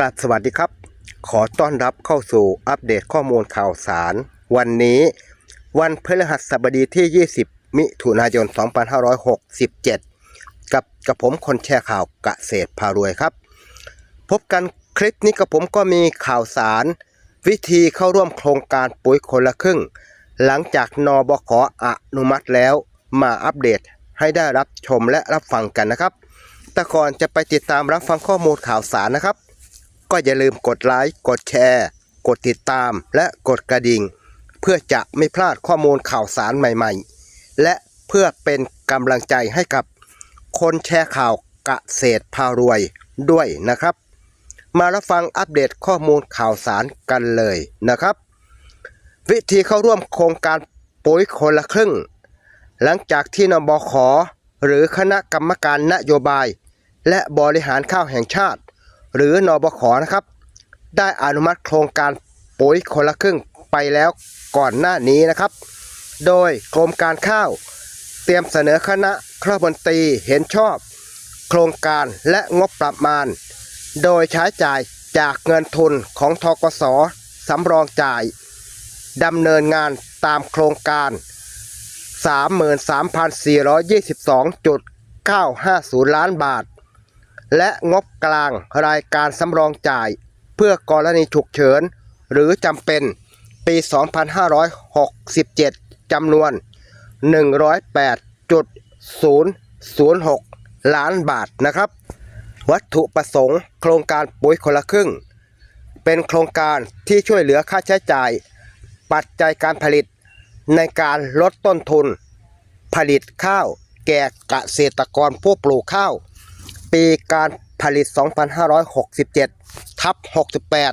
กาบสวัสดีครับ ขอต้อนรับเข้าสู่อัปเดตข้อมูลข่าวสาร วันนี้วันพฤหัสบดีที่ 20 มิถุนายน 2567 กับกับผมคนแชร์ข่าวเกษตรพารวยครับ พบกันคลิปนี้กับผมก็มีข่าวสาร วิธีเข้าร่วมโครงการปุ๋ยคนละครึ่ง หลังจากนบขอนุมัติแล้วมาอัปเดตให้ได้รับชมและรับฟังกันนะครับแต่ก่อนจะไปติดตามรับฟังข้อมูลข่าวสารนะครับ ก็อย่าลืมกดไลค์กดแชร์ กดติดตามและกดกระดิ่ง เพื่อจะไม่พลาดข้อมูลข่าวสารใหม่ๆ และเพื่อเป็นกำลังใจให้กับ คนแชร์ข่าวกเกษตรพารวยด้วยนะครับ มารับฟังอัปเดตข้อมูลข่าวสารกันเลยนะครับ วิธีเข้าร่วมโครงการปุ๋ยคนละครึ่ง หลังจากที่นบขหรือคณะกรรมการนโยบาย และบริหารข้าวแห่งชาติ หรือนบขนะครับ ได้อนุมัติโครงการปุ๋ยคนละครึ่งไปแล้วก่อนหน้านี้นะครับ โดยกรมการข้าว เตรียมเสนอคณะครบนตรีเห็นชอบ โครงการและงบประมาณ โดยใช้จ่ายจากเงินทุนของทกสสำรองจ่ายดำเนินงานตามโครงการ 33,422.950 ล้านบาท และงบกลางรายการสำรองจ่าย เพื่อกรณีฉุกเฉิน หรือจำเป็นปี 2567 จำนวน 108.006 ล้านบาทนะครับ วัตถุประสงค์โครงการปุ๋ยคนละครึ่ง เป็นโครงการที่ช่วยเหลือค่าใช้จ่าย ปัจจัยการผลิตในการลดต้นทุน ผลิตข้าวแก่เกษตรกรผู้ปลูกข้าว ปีการผลิต 2567 ทับ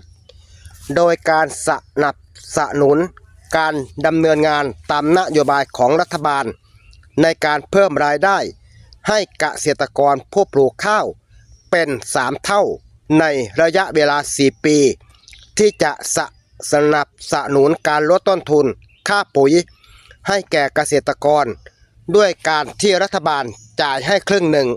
68 โดยการสนับสนุนการดำเนินงานตามนโยบายของรัฐบาล ในการเพิ่มรายได้ ให้เกษตรกรผู้ปลูกข้าว เป็น 3 เท่าในระยะเวลา 4 ปี ที่จะสสนับสนุนการลดต้นทุนค่าปุ๋ย ให้แก่เกษตรกร ด้วยการที่รัฐบาลจ่ายให้ครึ่งหนึ่ง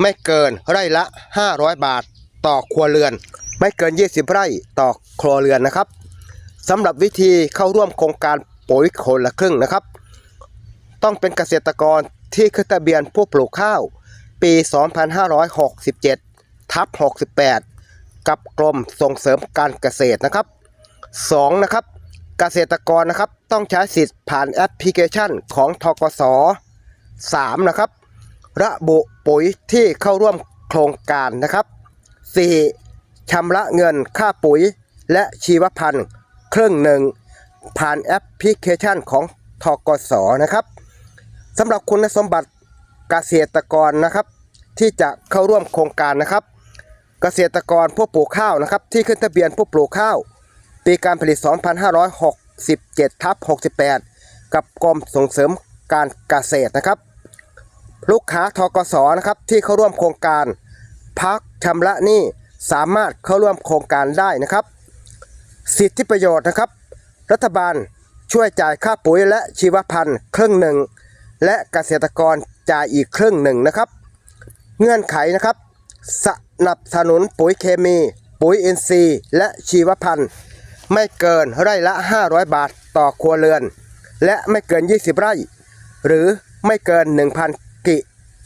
ไม่เกินไร่ละ 500 บาทต่อครัวเรือน ไม่เกิน 20 ไร่ต่อครัวเรือนนะครับสำหรับวิธีเข้าร่วมโครงการปุ๋ยคนละครึ่งนะครับ ต้องเป็นเกษตรกรที่ขึ้นทะเบียนผู้ปลูกข้าว ปี 2567ทับ68 กับกรมส่งเสริมการเกษตรนะครับ 2. นะครับเกษตรกรนะครับต้องใช้สิทธิ์ผ่านแอปพลิเคชันของทกส 3. นะครับ ระบุปุ๋ยที่เข้าร่วมโครงการนะครับ 4. ชำระเงินค่าปุ๋ยและชีวพันธุ์ครึ่งหนึ่งผ่านแอปพลิเคชันของทกสนะครับสำหรับคุณสมบัติเกษตรกรนะครับ ที่จะเข้าร่วมโครงการนะครับ เกษตรกรผู้ปลูกข้าวนะครับ ที่ขึ้นทะเบียนผู้ปลูกข้าว ปีการผลิต 2567ทับ68 กับกรมส่งเสริมการเกษตรนะครับ ลูกค้าทกสนะครับที่เข้าร่วมโครงการ พักชำระหนี้สามารถเข้าร่วมโครงการได้นะครับ สิทธิประโยชน์นะครับ รัฐบาลช่วยจ่ายค่าปุ๋ยและชีวพันธุ์ครึ่งหนึ่ง และเกษตรกรจ่ายอีกครึ่งหนึ่งนะครับ เงื่อนไขนะครับ สนับสนุนปุ๋ยเคมี ปุ๋ยอินทรีย์ และชีวพันธุ์ ไม่เกินไร่ละ 500 บาทต่อครัวเรือน และไม่เกิน 20 ไร่ หรือไม่เกิน1,000 กิ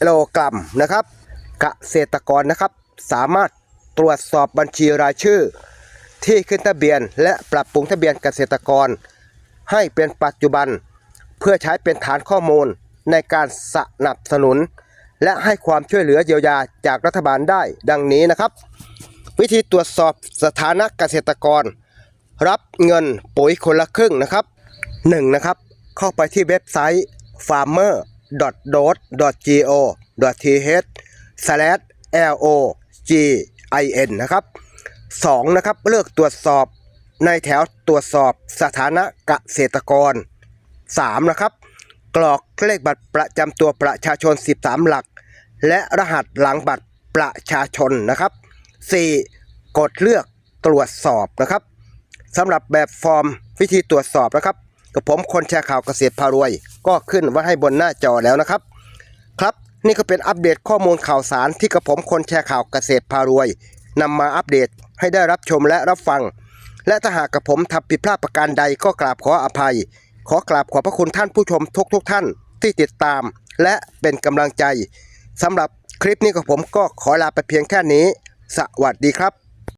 โลกรัมนะครับเกษตรกรนะครับ สามารถตรวจสอบบัญชีรายชื่อ ที่ขึ้นทะเบียนและปรับปรุงทะเบียนเกษตรกร ให้เป็นปัจจุบัน เพื่อใช้เป็นฐานข้อมูลในการสนับสนุน และให้ความช่วยเหลือเยียวยาจากรัฐบาลได้ดังนี้นะครับ วิธีตรวจสอบสถานะเกษตรกร รับเงินปุ๋ยคนละครึ่งนะครับ 1. นะครับ เข้าไปที่เว็บไซต์ farmer.dot.go.th/login นะครับ 2. นะครับเลือกตรวจสอบในแถวตรวจสอบสถานะเกษตรกร 3. นะครับ กรอกเลขบัตรประจำตัวประชาชน 13 หลัก และรหัสหลังบัตรประชาชนนะครับ 4. กดเลือกตรวจสอบนะครับสำหรับแบบฟอร์มวิธีตรวจสอบนะครับ กับผมคนแชร์ข่าวเกษตรพารวย ก็ขึ้นไว้ให้บนหน้าจอแล้วนะครับ ครับนี่ก็เป็นอัปเดตข้อมูลข่าวสารที่กระผมคนแชร์ข่าวเกษตรพารวยนำมาอัปเดตให้ได้รับชมและรับฟัง และถ้าหากกับผมทำผิดพลาดประการใดก็กราบขออภัย ขอกราบขอบพระคุณท่านผู้ชมทุกทุกท่านที่ติดตาม และเป็นกำลังใจสำหรับคลิปนี้ของผมก็ขอลาไปเพียงแค่นี้ สวัสดีครับ